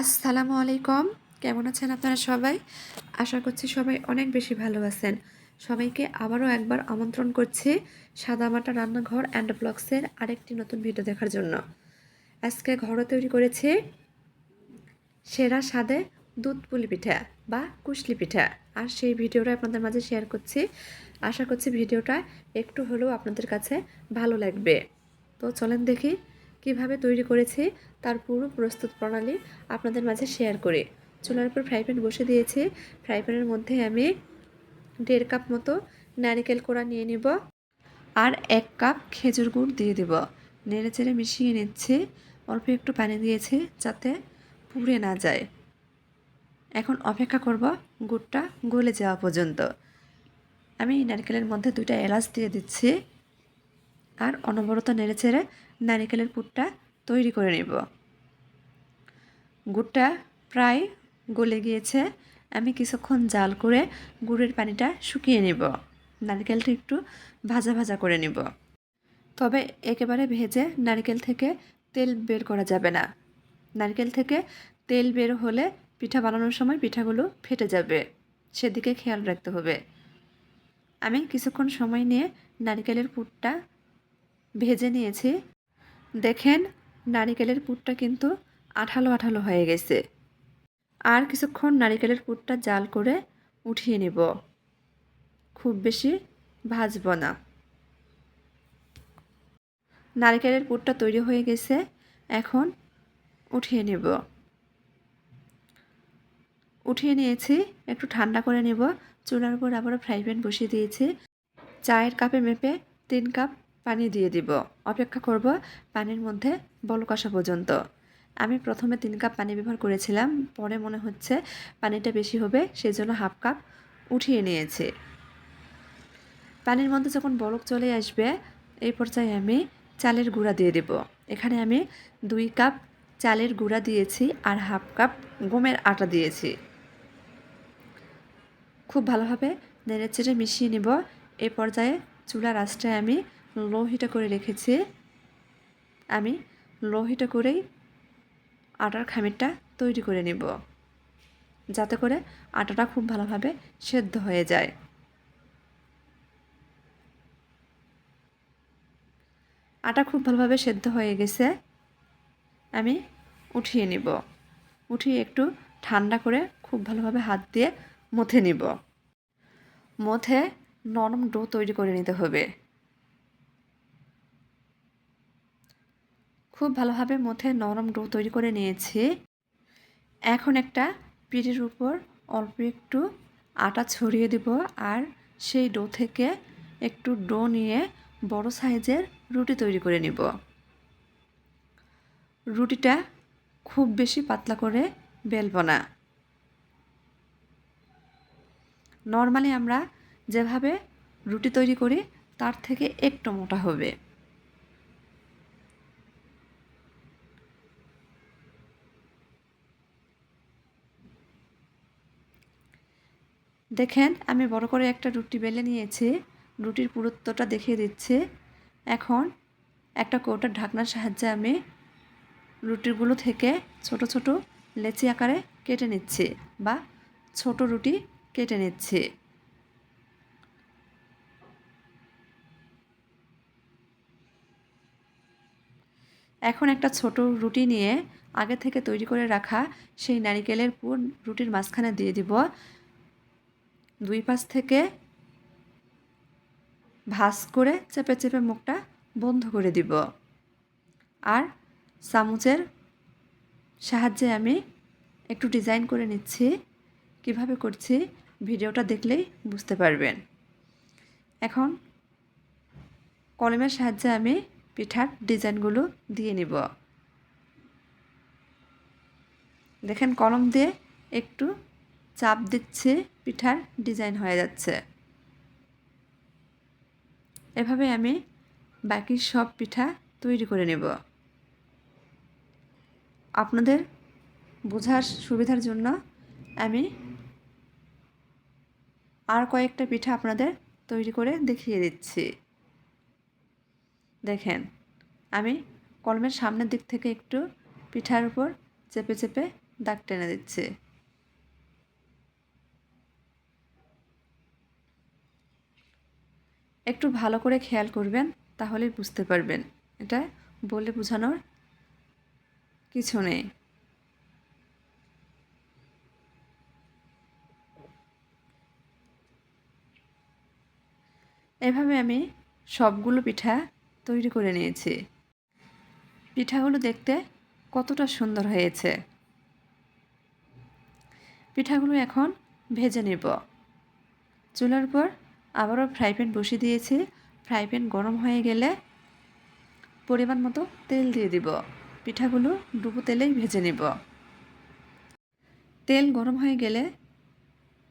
আসসালামু আলাইকুম। কেমন আছেন আপনারা সবাই? আশা করছি সবাই অনেক বেশি ভালো আছেন। সবাইকে আবারও একবার আমন্ত্রণ করছি সাদামাটা রান্নাঘর অ্যান্ড ব্লগসের আরেকটি নতুন ভিডিও দেখার জন্য। আজকে ঘরে তৈরি করেছি সেরা স্বাদে দুধ পুলি পিঠা বা কুশলি পিঠা। আর সেই ভিডিওটা আপনাদের মাঝে শেয়ার করছি। আশা করছি ভিডিওটা একটু হলেও আপনাদের কাছে ভালো লাগবে। তো চলেন দেখি কীভাবে তৈরি করেছি তার পুরো প্রস্তুত প্রণালী আপনাদের মাঝে শেয়ার করে। চুলার উপর ফ্রাই প্যান বসে দিয়েছি। ফ্রাই প্যানের মধ্যে আমি দেড় কাপ মতো নারিকেল কোড়া নিয়ে নিব আর এক কাপ খেজুর গুড় দিয়ে দেব। নেড়ে চেড়ে মিশিয়ে নিচ্ছে। অল্প একটু পানি দিয়েছি যাতে পুড়ে না যায়। এখন অপেক্ষা করব গুড়টা গলে যাওয়া পর্যন্ত। আমি নারকেলের মধ্যে দুইটা এলাচ দিয়ে দিচ্ছি। আর অনবরত নেড়ে চেড়ে নারিকেলের পুরটা তৈরি করে নেব। গুড়টা প্রায় গলে গিয়েছে। আমি কিছুক্ষণ জাল করে গুড়ের পানিটা শুকিয়ে নেব। নারকেলটা একটু ভাজা ভাজা করে নেব। তবে একেবারে ভেজে নারকেল থেকে তেল বের করা যাবে না। নারকেল থেকে তেল বের হলে পিঠা বানানোর সময় পিঠাগুলো ফেটে যাবে। সেদিকে খেয়াল রাখতে হবে। আমি কিছুক্ষণ সময় নিয়ে নারকেলের পুরটা ভেজে নিয়েছি। দেখেন, নারিকেলের পুরটা কিন্তু আঠালো আঠালো হয়ে গেছে। আর কিছুক্ষণ নারিকেলের পুরটা জাল করে উঠিয়ে নেব। খুব বেশি ভাজব না। নারিকেলের পুরটা তৈরি হয়ে গেছে, এখন উঠিয়ে নেব। উঠিয়ে নিয়েছি, একটু ঠান্ডা করে নেব। চুলার উপর আবারও ফ্রাই প্যান বসিয়ে দিয়েছি। চায়ের কাপে মেপে তিন কাপ পানি দিয়ে দিব। অপেক্ষা করব পানির মধ্যে বলক আসা পর্যন্ত। আমি প্রথমে তিন কাপ পানি ব্যবহার করেছিলাম, পরে মনে হচ্ছে পানিটা বেশি হবে সেই জন্য হাফ কাপ উঠিয়ে নিয়েছি। পানির মধ্যে যখন বলক চলে আসবে, এই পর্যায়ে আমি চালের গুঁড়া দিয়ে দেব। এখানে আমি দুই কাপ চালের গুঁড়া দিয়েছি আর হাফ কাপ গমের আটা দিয়েছি। খুব ভালোভাবে নেড়ে চেড়ে মিশিয়ে নেব। এই পর্যায়ে চুলার আঁচটায় আমি লো হিটে করে রেখেছি। আমি লো হিটে করেই আটার খামিরটা তৈরি করে নেব, যাতে করে আটাটা খুব ভালোভাবে সেদ্ধ হয়ে যায়। আটা খুব ভালোভাবে সেদ্ধ হয়ে গেছে। আমি উঠিয়ে নিব, উঠিয়ে একটু ঠান্ডা করে খুব ভালোভাবে হাত দিয়ে মথে নিব। মথে নরম ডো তৈরি করে নিতে হবে। খুব ভালোভাবে মধ্যে নরম ডো তৈরি করে নিয়েছি। এখন একটা পিঠের উপর অল্প একটু আটা ছড়িয়ে দেব আর সেই ডো থেকে একটু ডো নিয়ে বড় সাইজের রুটি তৈরি করে নিব। রুটিটা খুব বেশি পাতলা করে বেলব না। নর্মালি আমরা যেভাবে রুটি তৈরি করি, তার থেকে একটু মোটা হবে। দেখেন, আমি বড় করে একটা রুটি বেলে নিয়েছি। রুটির পুরুত্বটা দেখিয়ে দিচ্ছে। এখন একটা কৌটার ঢাকনার সাহায্যে আমি রুটিগুলো থেকে ছোট ছোট লেচি আকারে কেটে নিচ্ছে বা ছোট রুটি কেটে নিচ্ছে। এখন একটা ছোট রুটি নিয়ে আগে থেকে তৈরি করে রাখা সেই নারিকেলের পুর রুটির মাঝখানে দিয়ে দিব। দুই পাশ থেকে ভাস করে চেপে চেপে মুখটা বন্ধ করে দিব। আর চামচের সাহায্যে আমি একটু ডিজাইন করে নিচ্ছি, কীভাবে করছি ভিডিওটা দেখলেই বুঝতে পারবেন। এখন কলমের সাহায্যে আমি পিঠার ডিজাইনগুলো দিয়ে নিব। দেখেন কলম দিয়ে একটু চাপ দিচ্ছে পিঠার ডিজাইন হয়ে যাচ্ছে। এভাবে আমি বাকি সব পিঠা তৈরি করে নেব। আপনাদের বোঝার সুবিধার জন্য আমি আর কয়েকটা পিঠা আপনাদের তৈরি করে দেখিয়ে দিচ্ছি। দেখেন, আমি কলমের সামনের দিক থেকে একটু পিঠার উপর চেপে চেপে দাগ টেনে দিচ্ছে। একটু ভালো করে খেয়াল করবেন তাহলেই বুঝতে পারবেন। এটা বলে বোঝানোর কিছু নেই। এভাবে আমি সবগুলো পিঠা তৈরি করে নিয়েছি। পিঠাগুলো দেখতে কতটা সুন্দর হয়েছে। পিঠাগুলো এখন ভেজে নেব। চুলার উপর আবারও ফ্রাই প্যান বসিয়ে দিয়েছি। ফ্রাই প্যান গরম হয়ে গেলে পরিমাণ মতো তেল দিয়ে দিব। পিঠাগুলো ডুবো তেলেই ভেজে নেব। তেল গরম হয়ে গেলে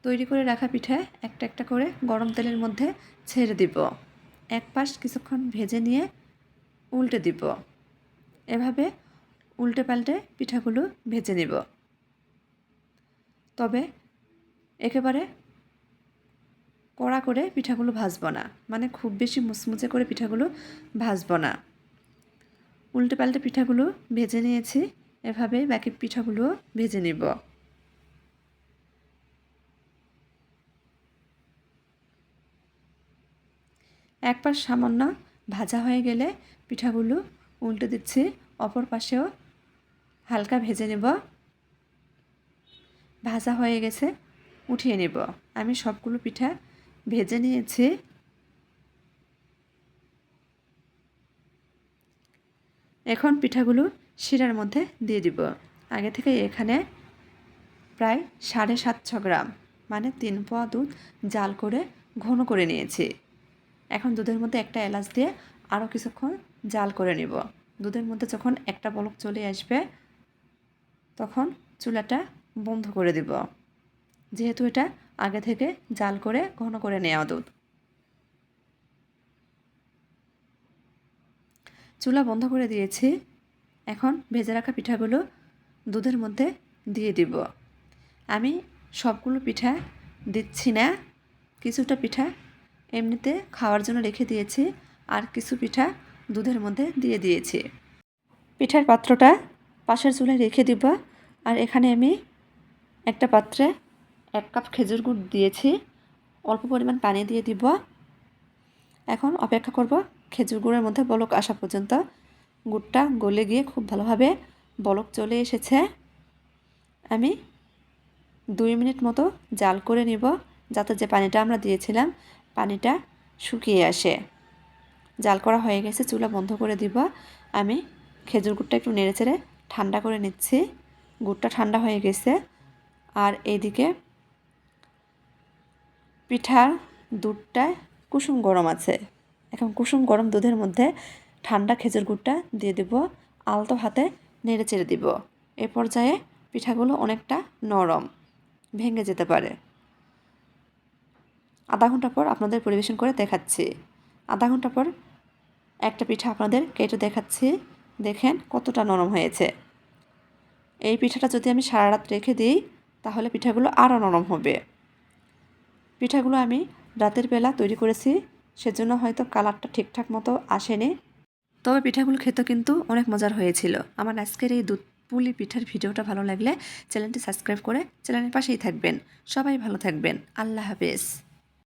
তৈরি করে রাখা পিঠা একটা একটা করে গরম তেলের মধ্যে ছেড়ে দিব। এক পাশ কিছুক্ষণ ভেজে নিয়ে উল্টে দিব। এভাবে উল্টে পাল্টে পিঠাগুলো ভেজে নিব। তবে একেবারে কড়া করে পিঠাগুলো ভাজবো না। মানে খুব বেশি মুচমুচে করে পিঠাগুলো ভাজবো না। উল্টে পাল্টে পিঠাগুলো ভেজে নিয়েছি। এভাবে বাকি পিঠাগুলো ভেজে নিব। এক পাশ সামান্য ভাজা হয়ে গেলে পিঠাগুলো উল্টে দিচ্ছি। অপর পাশেও হালকা ভেজে নেব। ভাজা হয়ে গেছে, উঠিয়ে নেব। আমি সবগুলো পিঠা ভেজে নিয়েছি। এখন পিঠাগুলো শিরার মধ্যে দিয়ে দিব। আগে থেকে এখানে প্রায় সাড়ে সাতশো গ্রাম মানে তিন পোয়া দুধ জাল করে ঘন করে নিয়েছি। এখন দুধের মধ্যে একটা এলাচ দিয়ে আরও কিছুক্ষণ জাল করে নিব। দুধের মধ্যে যখন একটা বলক চলে আসবে, তখন চুলাটা বন্ধ করে দিব। যেহেতু এটা আগে থেকে জাল করে ঘন করে নেওয়া দুধ। চুলা বন্ধ করে দিয়েছি। এখন ভেজে রাখা পিঠাগুলো দুধের মধ্যে দিয়ে দিব। আমি সবগুলো পিঠা দিচ্ছি না। কিছুটা পিঠা এমনিতে খাওয়ার জন্য রেখে দিয়েছি আর কিছু পিঠা দুধের মধ্যে দিয়ে দিয়েছি। পিঠার পাত্রটা পাশের চুলায় রেখে দিব। আর এখানে আমি একটা পাত্রে এক কাপ খেজুর গুড় দিয়েছি। অল্প পরিমাণ পানি দিয়ে দিব। এখন অপেক্ষা করব খেজুর গুড়ের মধ্যে বলক আসা পর্যন্ত। গুড়টা গলে গিয়ে খুব ভালোভাবে বলক চলে এসেছে। আমি দুই মিনিট মতো জাল করে নিব যাতে যে পানিটা আমরা দিয়েছিলাম, পানিটা শুকিয়ে আসে। জাল করা হয়ে গেছে, চুলা বন্ধ করে দিব। আমি খেজুর গুড়টা একটু নেড়ে চেড়ে ঠান্ডা করে নিচ্ছি। গুড়টা ঠান্ডা হয়ে গেছে। আর এইদিকে পিঠার দুধটা, কুসুম গরম আছে। এখন কুসুম গরম দুধের মধ্যে ঠান্ডা খেজুর গুড়টা দিয়ে দেব। আলতো হাতে নেড়ে চেড়ে দিব। এ পর্যায়ে পিঠাগুলো অনেকটা নরম, ভেঙে যেতে পারে। আধা ঘণ্টা পর আপনাদের পরিবেশন করে দেখাচ্ছি। আধা ঘণ্টা পর একটা পিঠা আপনাদের কেটে দেখাচ্ছি। দেখেন কতটা নরম হয়েছে। এই পিঠাটা যদি আমি সারা রাত রেখে দিই, তাহলে পিঠাগুলো আরও নরম হবে। পিঠাগুলো আমি রাতের বেলা তৈরি করেছি, সেজন্য হয়তো কালারটা ঠিকঠাক মতো আসেনি। তবে পিঠাগুলো খেতে কিন্তু অনেক মজার হয়েছিল। আমার আজকের এই দুধ পুলি পিঠার ভিডিওটা ভালো লাগলে চ্যানেলটি সাবস্ক্রাইব করে চ্যানেলের পাশেই থাকবেন। সবাই ভালো থাকবেন। আল্লাহ হাফেজ।